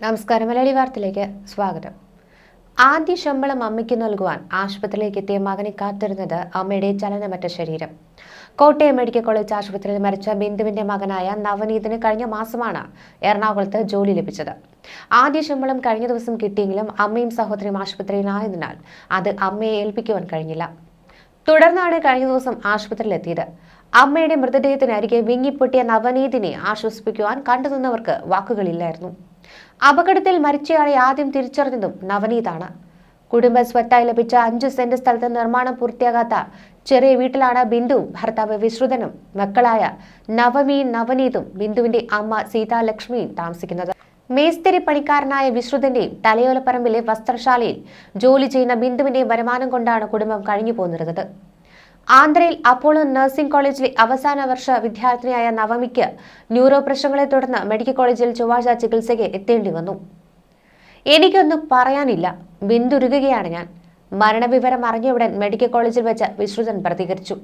നമസ്കാരം. മലയാളി വാർത്തയിലേക്ക് സ്വാഗതം. ആദ്യ ശമ്പളം അമ്മയ്ക്ക് നൽകുവാൻ ആശുപത്രിയിലേക്ക് എത്തിയ മകനെ കാത്തിരുന്നത് അമ്മയുടെ ചലനമറ്റ ശരീരം. കോട്ടയം മെഡിക്കൽ കോളേജ് ആശുപത്രിയിൽ മരിച്ച ബിന്ദുവിന്റെ മകനായ നവനീതിന് കഴിഞ്ഞ മാസമാണ് എറണാകുളത്ത് ജോലി ലഭിച്ചത്. ആദ്യ ശമ്പളം കഴിഞ്ഞ ദിവസം കിട്ടിയെങ്കിലും അമ്മയും സഹോദരിയും ആശുപത്രിയിലായതിനാൽ അത് അമ്മയെ ഏൽപ്പിക്കുവാൻ കഴിഞ്ഞില്ല. തുടർന്നാണ് കഴിഞ്ഞ ദിവസം ആശുപത്രിയിലെത്തിയത് അമ്മയുടെ മൃതദേഹത്തിനരികെ വിങ്ങിപ്പൊട്ടിയ നവനീതിനെ ആശ്വസിപ്പിക്കുവാൻ കണ്ടുനിന്നവർക്ക് വാക്കുകളില്ലായിരുന്നു. അപകടത്തിൽ മരിച്ചയാളെ ആദ്യം തിരിച്ചറിഞ്ഞതും നവനീതാണ്. കുടുംബ സ്വത്തായി ലഭിച്ച അഞ്ചു സെന്റ് സ്ഥലത്ത് നിർമ്മാണം പൂർത്തിയാകാത്ത ചെറിയ വീട്ടിലാണ് ബിന്ദു ഭർത്താവ് വിശ്രുതനും മക്കളായ നവമിയും നവനീതും ബിന്ദുവിന്റെ അമ്മ സീതാലക്ഷ്മിയും താമസിക്കുന്നത്. മേസ്തിരി പണിക്കാരനായ വിശ്രുതന്റെയും തലയോലപ്പറമ്പിലെ വസ്ത്രശാലയിൽ ജോലി ചെയ്യുന്ന ബിന്ദുവിന്റെയും വരുമാനം കൊണ്ടാണ് കുടുംബം കഴിഞ്ഞു പോന്നിരുന്നത് ആന്ധ്രയിൽ അപ്പോളോ നഴ്സിംഗ് കോളേജിലെ അവസാന വർഷ വിദ്യാർത്ഥിനിയായ നവമിക്ക് ന്യൂറോ പ്രശ്നങ്ങളെ തുടർന്ന് മെഡിക്കൽ കോളേജിൽ ചൊവ്വാഴ്ച ചികിത്സയ്ക്ക് എത്തേണ്ടി വന്നു. എനിക്കൊന്നും പറയാനില്ല. ബിന്ദുരുകയാണ് ഞാൻ. മരണവിവരം അറിഞ്ഞയുടൻ മെഡിക്കൽ കോളേജിൽ വെച്ച് വിശ്രുതൻ പ്രതികരിച്ചു.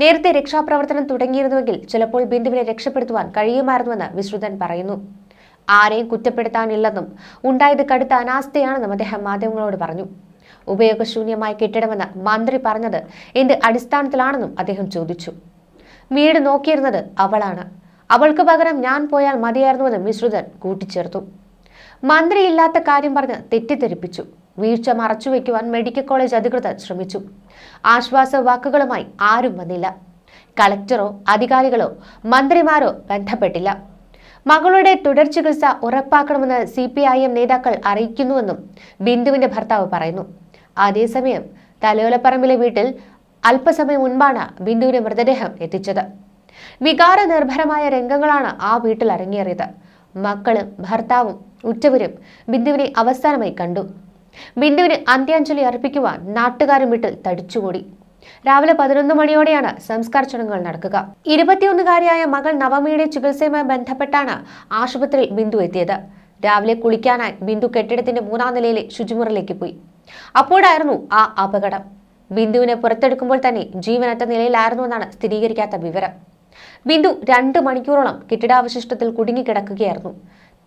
നേരത്തെ രക്ഷാപ്രവർത്തനം തുടങ്ങിയിരുന്നുവെങ്കിൽ ചിലപ്പോൾ ബിന്ദുവിനെ രക്ഷപ്പെടുത്തുവാൻ കഴിയുമായിരുന്നുവെന്ന് വിശ്രുതൻ പറയുന്നു. ആരെയും കുറ്റപ്പെടുത്താനില്ലെന്നും ഉണ്ടായത് കടുത്ത അനാസ്ഥയാണെന്നും അദ്ദേഹം മാധ്യമങ്ങളോട് പറഞ്ഞു. ഉപയോഗശൂന്യമായ കെട്ടിടമെന്ന് മന്ത്രി പറഞ്ഞത് എന്ത് അടിസ്ഥാനത്തിലാണെന്നും അദ്ദേഹം ചോദിച്ചു. വീട് നോക്കിയിരുന്നത് അവളാണ്. അവൾക്ക് പകരം ഞാൻ പോയാൽ മതിയായിരുന്നുവെന്ന് മിശ്രുതൻ കൂട്ടിച്ചേർത്തു. മന്ത്രി ഇല്ലാത്ത കാര്യം പറഞ്ഞ് തെറ്റിദ്ധരിപ്പിച്ചു. വീഴ്ച മറച്ചുവെക്കുവാൻ മെഡിക്കൽ കോളേജ് അധികൃതർ ശ്രമിച്ചു. ആശ്വാസ വാക്കുകളുമായി ആരും വന്നില്ല. കളക്ടറോ അധികാരികളോ മന്ത്രിമാരോ ബന്ധപ്പെട്ടില്ല. മകളുടെ തുടർ ചികിത്സ ഉറപ്പാക്കണമെന്ന് സി പി ഐ എം നേതാക്കൾ അറിയിക്കുന്നുവെന്നും ബിന്ദുവിന്റെ ഭർത്താവ് പറയുന്നു. അതേസമയം തലയോലപ്പറമ്പിലെ വീട്ടിൽ അല്പസമയം മുൻപാണ് ബിന്ദുവിന്റെ മൃതദേഹം എത്തിച്ചത്. വികാര നിർഭരമായ രംഗങ്ങളാണ് ആ വീട്ടിൽ അരങ്ങേറിയത്. മക്കളും ഭർത്താവും ഉറ്റവരും ബിന്ദുവിനെ അവസാനമായി കണ്ടു. ബിന്ദുവിന് അന്ത്യാഞ്ജലി അർപ്പിക്കുവാൻ നാട്ടുകാരും വീട്ടിൽ തടിച്ചുകൂടി. രാവിലെ പതിനൊന്ന് മണിയോടെയാണ് സംസ്കാര ചടങ്ങുകൾ നടക്കുക. ഇരുപത്തിയൊന്നുകാരിയായ മകൾ നവമിയുടെ ചികിത്സയുമായി ബന്ധപ്പെട്ടാണ് ആശുപത്രിയിൽ ബിന്ദു എത്തിയത്. രാവിലെ കുളിക്കാനായി ബിന്ദു കെട്ടിടത്തിന്റെ മൂന്നാം നിലയിലെ ശുചിമുറിലേക്ക് പോയി. അപ്പോഴായിരുന്നു ആ അപകടം. ബിന്ദുവിനെ പുറത്തെടുക്കുമ്പോൾ തന്നെ ജീവനറ്റ നിലയിലായിരുന്നുവെന്നാണ് സ്ഥിരീകരിക്കാത്ത വിവരം. ബിന്ദു രണ്ട് മണിക്കൂറോളം കെട്ടിടാവശിഷ്ടത്തിൽ കുടുങ്ങിക്കിടക്കുകയായിരുന്നു.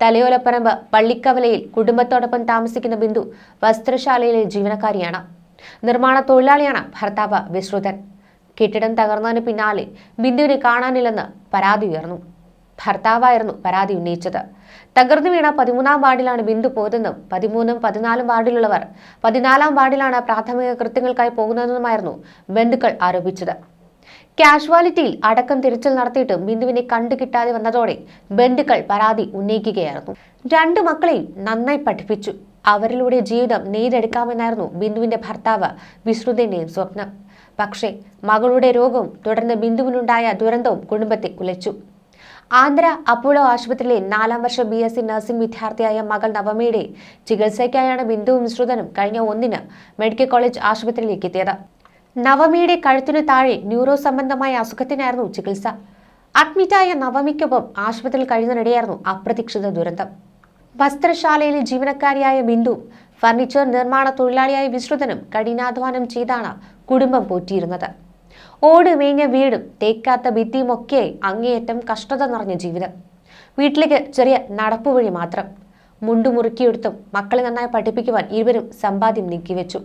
തലയോലപ്പറമ്പ് പള്ളിക്കവലയിൽ കുടുംബത്തോടൊപ്പം താമസിക്കുന്ന ബിന്ദു വസ്ത്രശാലയിലെ ജീവനക്കാരിയാണ്. നിർമ്മാണ തൊഴിലാളിയാണ് ഭർത്താവ് വിശ്രുതൻ. കെട്ടിടം തകർന്നതിന് പിന്നാലെ ബിന്ദുവിനെ കാണാനില്ലെന്ന് പരാതി ഉയർന്നു. ഭർത്താവായിരുന്നു പരാതി ഉന്നയിച്ചത്. തകർന്നു വീണ പതിമൂന്നാം വാർഡിലാണ് ബിന്ദു പോയതെന്നും പതിമൂന്നും പതിനാലും വാർഡിലുള്ളവർ പതിനാലാം വാർഡിലാണ് പ്രാഥമിക കൃത്യങ്ങൾക്കായി പോകുന്നതെന്നുമായിരുന്നു ബന്ധുക്കൾ ആരോപിച്ചത്. കാഷ്വാലിറ്റിയിൽ അടക്കം തിരച്ചിൽ നടത്തിയിട്ടും ബിന്ദുവിനെ കണ്ടു കിട്ടാതെ വന്നതോടെ ബന്ധുക്കൾ പരാതി ഉന്നയിക്കുകയായിരുന്നു. രണ്ടു മക്കളെയും നന്നായി പഠിപ്പിച്ചു. അവരിലൂടെ ജീവിതം നെയ്തെടുക്കാമെന്നായിരുന്നു ബിന്ദുവിന്റെ ഭർത്താവ് വിശ്രുതിന്റെയും സ്വപ്നം. പക്ഷേ മകളുടെ രോഗവും തുടർന്ന് ബിന്ദുവിനുണ്ടായ ദുരന്തവും കുടുംബത്തെ ഉലച്ചു ആന്ധ്ര അപ്പോളോ ആശുപത്രിയിലെ നാലാം വർഷ ബി എസ് സി നഴ്സിംഗ് വിദ്യാർത്ഥിയായ മകൾ നവമിയുടെ ചികിത്സയ്ക്കായാണ് ബിന്ദുവും മിശ്രുതനും കഴിഞ്ഞ ഒന്നിന് മെഡിക്കൽ കോളേജ് ആശുപത്രിയിലേക്ക് എത്തിയത്. നവമിയുടെ കഴുത്തിനു താഴെ ന്യൂറോ സംബന്ധമായ അസുഖത്തിനായിരുന്നു ചികിത്സ. അഡ്മിറ്റായ നവമിക്കൊപ്പം ആശുപത്രിയിൽ കഴിയുന്നതിനിടെയായിരുന്നു അപ്രതീക്ഷിത ദുരന്തം. വസ്ത്രശാലയിലെ ജീവനക്കാരിയായ ബിന്ദു ഫർണിച്ചർ നിർമ്മാണ തൊഴിലാളിയായ വിശ്രുതനും കഠിനാധ്വാനം ചെയ്താണ് കുടുംബം പോറ്റിയിരുന്നത് ഓട് മേഞ്ഞ വീടും തേക്കാത്ത ഭിത്തിയും ഒക്കെ അങ്ങേയറ്റം കഷ്ടത നിറഞ്ഞ ജീവിതം. വീട്ടിലേക്ക് ചെറിയ നടപ്പുവഴി മാത്രം. മുണ്ടു മുറുക്കിയെടുത്തും മക്കളെ നന്നായി പഠിപ്പിക്കുവാൻ ഇരുവരും സമ്പാദ്യം നീക്കിവെച്ചു.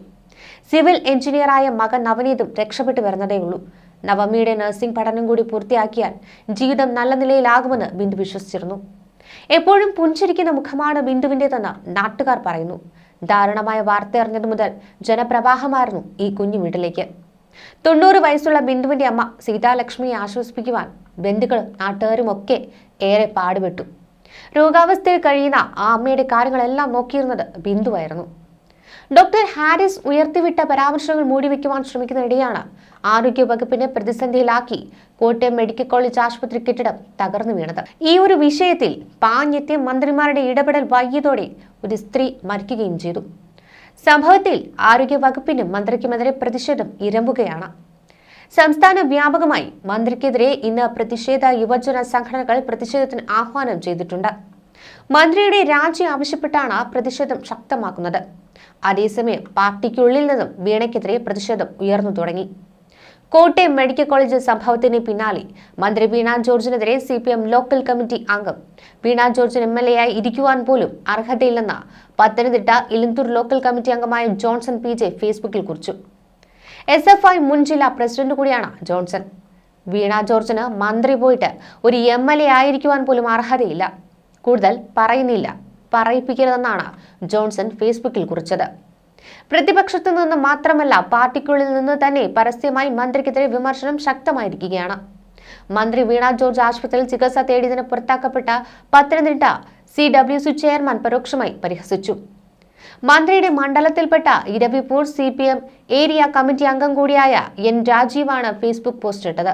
സിവിൽ എഞ്ചിനീയറായ മകൻ നവനീതും രക്ഷപ്പെട്ടു വരുന്നതേയുള്ളൂ. നവമിയുടെ നഴ്സിംഗ് പഠനം കൂടി പൂർത്തിയാക്കിയാൽ ജീവിതം നല്ല നിലയിലാകുമെന്ന് ബിന്ദു വിശ്വസിച്ചിരുന്നു. എപ്പോഴും പുഞ്ചിരിക്കുന്ന മുഖമാണ് ബിന്ദുവിന്റെതെന്ന് നാട്ടുകാർ പറയുന്നു. ദാരുണമായ വാർത്ത അറിഞ്ഞതു മുതൽ ജനപ്രവാഹമായിരുന്നു ഈ കുഞ്ഞു വീട്ടിലേക്ക്. തൊണ്ണൂറ് വയസ്സുള്ള ബിന്ദുവിന്റെ അമ്മ സീതാലക്ഷ്മിയെ ആശ്വസിപ്പിക്കുവാൻ ബന്ധുക്കളും നാട്ടുകാരും ഒക്കെ ഏറെ പാടുപെട്ടു. രോഗാവസ്ഥയിൽ കഴിയുന്ന ആ അമ്മയുടെ കാര്യങ്ങളെല്ലാം നോക്കിയിരുന്നത് ബിന്ദുവായിരുന്നു. ഡോക്ടർ ഹാരിസ് ഉയർത്തിവിട്ട പരാമർശങ്ങൾ മൂടിവെക്കുവാൻ ശ്രമിക്കുന്നതിനിടെയാണ് ആരോഗ്യ വകുപ്പിനെ പ്രതിസന്ധിയിലാക്കി കോട്ടയം മെഡിക്കൽ കോളേജ് ആശുപത്രി കെട്ടിടം തകർന്നു വീണത്. ഈ ഒരു വിഷയത്തിൽ പാഞ്ഞെത്തിയ മന്ത്രിമാരുടെ ഇടപെടൽ വൈകിയതോടെ ഒരു സ്ത്രീ മരിക്കുകയും ചെയ്തു. സംഭവത്തിൽ ആരോഗ്യ വകുപ്പിനും മന്ത്രിക്കുമെതിരെ പ്രതിഷേധം ഇരമ്പുകയാണ്. സംസ്ഥാന വ്യാപകമായി മന്ത്രിക്കെതിരെ ഇന്ന് പ്രതിഷേധ യുവജന സംഘടനകൾ പ്രതിഷേധത്തിന് ആഹ്വാനം ചെയ്തിട്ടുണ്ട്. മന്ത്രിയുടെ രാജി ആവശ്യപ്പെട്ടാണ് പ്രതിഷേധം ശക്തമാക്കുന്നത്. അതേസമയം പാർട്ടിക്കുള്ളിൽ നിന്നും വീണയ്ക്കെതിരെ പ്രതിഷേധം ഉയർന്നു തുടങ്ങി. കോട്ടയം മെഡിക്കൽ കോളേജ് സംഭവത്തിന് പിന്നാലെ മന്ത്രി Veena ജോർജിനെതിരെ C P M local committee അംഗം. വീണാ ജോർജിന് എം എൽ എ ആയി ഇരിക്കുവാൻ പോലും അർഹതയില്ലെന്ന പത്തനംതിട്ട ഇലന്തൂർ ലോക്കൽ കമ്മിറ്റി അംഗമായ ജോൺസൺ പി ജെ ഫേസ്ബുക്കിൽ കുറിച്ചു. എസ് എഫ് ഐ മുൻ ജില്ലാ പ്രസിഡന്റ് കൂടിയാണ് ജോൺസൺ. വീണാ ജോർജിന് മന്ത്രി പോയിട്ട് ഒരു എം എൽ എ ആയിരിക്കുവാൻ പോലും അർഹതയില്ല. കൂടുതൽ പറയുന്നില്ല. പറയിപ്പിക്കരുതെന്നാണ് ജോൺസൺ ഫേസ്ബുക്കിൽ കുറിച്ചത്. പ്രതിപക്ഷത്തു നിന്ന് മാത്രമല്ല പാർട്ടിക്കുള്ളിൽ നിന്ന് തന്നെ പരസ്യമായി മന്ത്രിക്കെതിരെ വിമർശനം ശക്തമായിരിക്കുകയാണ്. മന്ത്രി വീണ ജോർജ് ആശുപത്രിയിൽ ചികിത്സ തേടിയതിന് പുറത്താക്കപ്പെട്ട Pathanamthitta C W C chairman പരോക്ഷമായി പരിഹസിച്ചു. മന്ത്രിയുടെ മണ്ഡലത്തിൽപ്പെട്ട ഇരവിപൂർ സി ഏരിയ കമ്മിറ്റി അംഗം കൂടിയായ എൻ രാജീവാണ് ഫേസ്ബുക്ക് പോസ്റ്റ് ഇട്ടത്.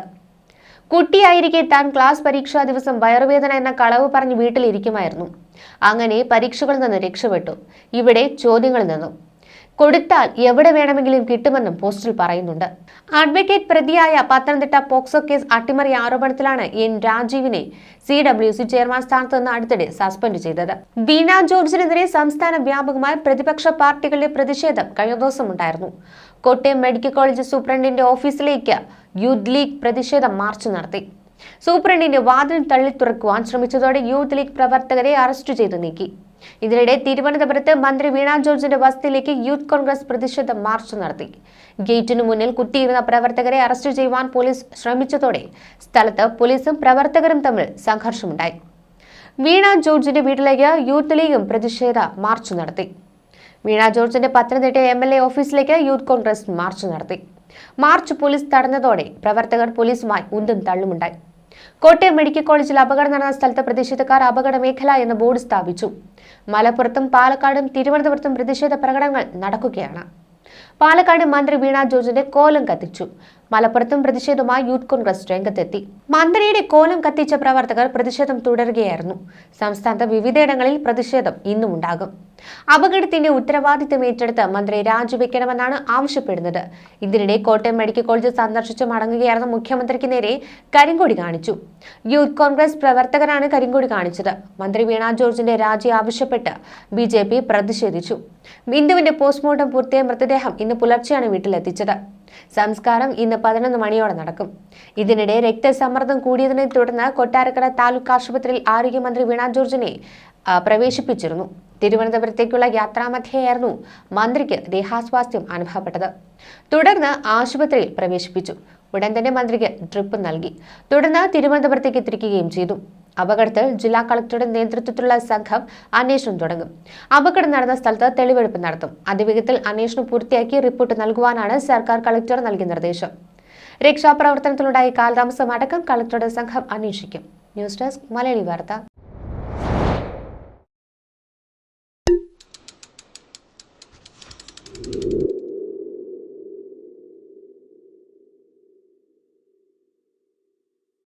കുട്ടിയായിരിക്കെ താൻ ക്ലാസ് പരീക്ഷാ ദിവസം വയറുവേദന എന്ന കളവ് പറഞ്ഞ് വീട്ടിലിരിക്കുമായിരുന്നു. അങ്ങനെ പരീക്ഷകളിൽ നിന്ന് രക്ഷപ്പെട്ടു. ഇവിടെ ചോദ്യങ്ങളിൽ നിന്നും. കൊടുത്താൽ എവിടെ വേണമെങ്കിലും കിട്ടുമെന്നും പോസ്റ്റിൽ പറയുന്നുണ്ട്. അഡ്വക്കേറ്റ് പ്രതിയായ പത്തനംതിട്ട പോക്സോ കേസ് അട്ടിമറി ആരോപണത്തിലാണ് എൻ രാജീവിനെ സി ഡബ്ല്യു സി ചെയർമാൻ സ്ഥാനത്ത് നിന്ന് അടുത്തിടെ സസ്പെൻഡ് ചെയ്തത്. വീണ ജോർജിനെതിരെ സംസ്ഥാന വ്യാപകമായ പ്രതിപക്ഷ പാർട്ടികളുടെ പ്രതിഷേധം കഴിഞ്ഞ ദിവസം ഉണ്ടായിരുന്നു. കോട്ടയം മെഡിക്കൽ കോളേജ് സൂപ്രണ്ടിന്റെ ഓഫീസിലേക്ക് യൂത്ത് ലീഗ് പ്രതിഷേധ മാർച്ച് നടത്തി. സൂപ്രണ്ടിന്റെ വാതിൽ തള്ളി തുറക്കുവാൻ ശ്രമിച്ചതോടെ യൂത്ത് ലീഗ് പ്രവർത്തകരെ അറസ്റ്റ് ചെയ്തു നീക്കി. ഇതിനിടെ തിരുവനന്തപുരത്ത് മന്ത്രി വീണ ജോർജിന്റെ വസതിയിലേക്ക് യൂത്ത് കോൺഗ്രസ് പ്രതിഷേധ മാർച്ച് നടത്തി. ഗേറ്റിനു മുന്നിൽ കുത്തിയിരുന്ന പ്രവർത്തകരെ അറസ്റ്റ് ചെയ്യുവാൻ പോലീസ് ശ്രമിച്ചതോടെ സ്ഥലത്ത് പോലീസും പ്രവർത്തകരും തമ്മിൽ സംഘർഷമുണ്ടായി. വീണ ജോർജിന്റെ വീട്ടിലേക്ക് യൂത്ത് ലീഗും പ്രതിഷേധ മാർച്ച് നടത്തി. വീണ ജോർജിന്റെ പത്തനംതിട്ട എം എൽ എ ഓഫീസിലേക്ക് യൂത്ത് കോൺഗ്രസ് മാർച്ച് നടത്തി. മാർച്ച് പോലീസ് തടഞ്ഞതോടെ പ്രവർത്തകർ പോലീസുമായി ഉന്തും തള്ളുമുണ്ടായി. കോട്ടയം മെഡിക്കൽ കോളേജിൽ അപകടം നടന്ന സ്ഥലത്ത് പ്രതിഷേധക്കാർ അപകട മേഖല എന്ന ബോർഡ് സ്ഥാപിച്ചു. മലപ്പുറത്തും പാലക്കാടും തിരുവനന്തപുരത്തും പ്രതിഷേധ പ്രകടനങ്ങൾ നടക്കുകയാണ്. പാലക്കാട് മന്ത്രി വീണ ജോർജിന്റെ കോലം കത്തിച്ചു. മലപ്പുറത്തും പ്രതിഷേധവുമായി യൂത്ത് കോൺഗ്രസ് രംഗത്തെത്തി. മന്ത്രിയുടെ കോലം കത്തിച്ച പ്രവർത്തകർ പ്രതിഷേധം തുടരുകയായിരുന്നു. സംസ്ഥാനത്ത് വിവിധയിടങ്ങളിൽ പ്രതിഷേധം ഇന്നും ഉണ്ടാകും. അപകടത്തിന്റെ ഉത്തരവാദിത്തം ഏറ്റെടുത്ത് മന്ത്രി രാജിവെക്കണമെന്നാണ് ആവശ്യപ്പെടുന്നത്. ഇതിനിടെ കോട്ടയം മെഡിക്കൽ കോളേജ് സന്ദർശിച്ച് മടങ്ങുകയായിരുന്ന മുഖ്യമന്ത്രിക്ക് നേരെ കരിങ്കൊടി കാണിച്ചു. യൂത്ത് കോൺഗ്രസ് പ്രവർത്തകരാണ് കരിങ്കൊടി കാണിച്ചത്. മന്ത്രി വീണ ജോർജിന്റെ രാജി ആവശ്യപ്പെട്ട് ബി പ്രതിഷേധിച്ചു. ബിന്ദുവിന്റെ പോസ്റ്റ്മോർട്ടം പൂർത്തിയായ മൃതദേഹം ഇന്ന് പുലർച്ചെയാണ് വീട്ടിലെത്തിച്ചത്. സംസ്കാരം ഇന്ന് പതിനൊന്ന് മണിയോടെ നടക്കും. ഇതിനിടെ രക്തസമ്മർദ്ദം കൂടിയതിനെ തുടർന്ന് കൊട്ടാരക്കര താലൂക്ക് ആശുപത്രിയിൽ ആരോഗ്യമന്ത്രി വീണ ജോർജിനെ പ്രവേശിപ്പിച്ചിരുന്നു. തിരുവനന്തപുരത്തേക്കുള്ള യാത്രാമധ്യയായിരുന്നു മന്ത്രിക്ക് ദേഹാസ്വാസ്ഥ്യം അനുഭവപ്പെട്ടത്. തുടർന്ന് ആശുപത്രിയിൽ പ്രവേശിപ്പിച്ചു. ഉടൻ തന്നെ മന്ത്രിക്ക് ഡ്രിപ്പ് നൽകി. തുടർന്ന് തിരുവനന്തപുരത്തേക്ക് എത്തിക്കുകയും ചെയ്തു. അപകടത്തിൽ ജില്ലാ കളക്ടറുടെ നേതൃത്വത്തിലുള്ള സംഘം അന്വേഷണം തുടങ്ങും. അപകടം നടന്ന സ്ഥലത്ത് തെളിവെടുപ്പ് നടത്തും. അതിവേഗത്തിൽ അന്വേഷണം പൂർത്തിയാക്കി റിപ്പോർട്ട് നൽകുവാനാണ് സർക്കാർ കളക്ടർ നൽകിയ നിർദ്ദേശം. രക്ഷാപ്രവർത്തനത്തിലുണ്ടായ കാലതാമസം അടക്കം കളക്ടറുടെ സംഘം അന്വേഷിക്കും. ന്യൂസ് ഡെസ്ക് മലയാളി വാർത്ത.